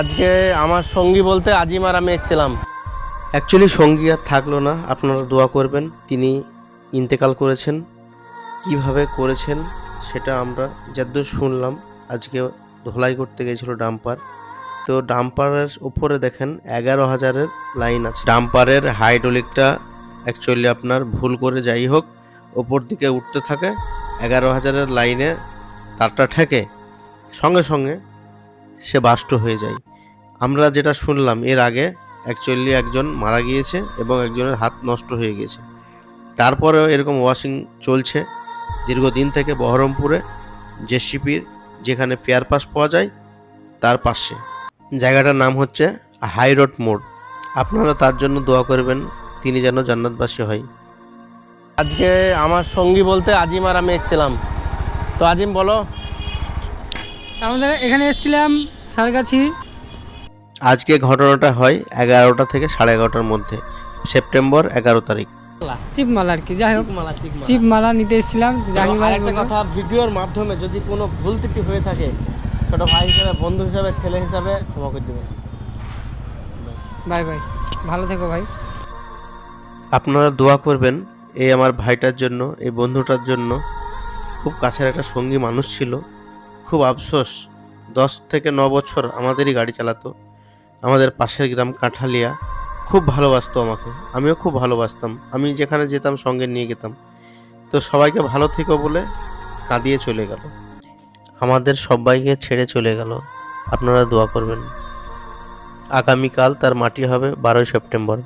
আজকে আমার সঙ্গী বলতে আজিম আর আমি এসেছিলাম। অ্যাকচুয়ালি সঙ্গী আর থাকল না, আপনারা দোয়া করবেন, তিনি ইন্তেকাল করেছেন। কীভাবে করেছেন সেটা আমরা যদ্দূর শুনলাম, আজকে ধোলাই করতে গেছিল ডাম্পার। তো ডাম্পারের উপরে দেখেন এগারো হাজারের লাইন আছে। ডাম্পারের হাইড্রোলিকটা অ্যাকচুয়ালি আপনার ভুল করে যাই হোক, ওপর দিকে উঠতে থাকে, এগারো হাজারের লাইনে তারটা ঠেকে। সঙ্গে সঙ্গে সে বাষ্ট হয়ে যায়। আমরা যেটা শুনলাম এর আগে অ্যাকচুয়ালি একজন মারা গিয়েছে এবং একজনের হাত নষ্ট হয়ে গিয়েছে। তারপরেও এরকম ওয়াশিং চলছে। দীর্ঘদিন থেকে বহরমপুরে জেসিপির যেখানে ফেয়ার পাস পাওয়া যায়, তার পাশে। জায়গাটার নাম হচ্ছে হাই রোড মোড় আপনারা তার জন্য দোয়া করবেন, তিনি যেন জান্নাতবাসী হয়। আজকে আমার সঙ্গী বলতে আজিম আর আমি এসেছিলাম। তো আজিম, বলো। আমাদের এখানে এসেছিলাম সারগাছি আজকে ঘটনাটা হয় এগারোটা থেকে সাড়ে এগারোটার মধ্যে সেপ্টেম্বর এগারো তারিখ। চিপমালা। আর কি যাই হোক। চিপমালা নিতে এসেছিলাম একটা কথা ভিডিওর মাধ্যমে যদি কোনো ভুল ত্রুটি হয়ে থাকে ছোট ভাই হিসাবে বন্ধু হিসাবে ছেলে হিসাবে ক্ষমা করে দেবে বাই বাই ভালো থেকো ভাই। আপনারা দোয়া করবেন এই আমার ভাইটার জন্য এই বন্ধুটার জন্য। খুব কাছের একটা সঙ্গী মানুষ ছিল। খুব আফসোস, দশ থেকে ন বছর আমাদেরই গাড়ি চালাতো, আমাদের পাশের গ্রাম কাঁঠালিয়া, খুব ভালোবাসতো আমাকে, আমিও খুব ভালোবাসতাম, আমি যেখানে যেতাম সঙ্গে নিয়ে যেতাম তো সবাইকে ভালো থেকো বলে কাঁদিয়ে চলে গেল। আমাদের সবাইকে ছেড়ে চলে গেল। আপনারা দোয়া করবেন। আগামীকাল তার মাটি হবে বারোই সেপ্টেম্বর।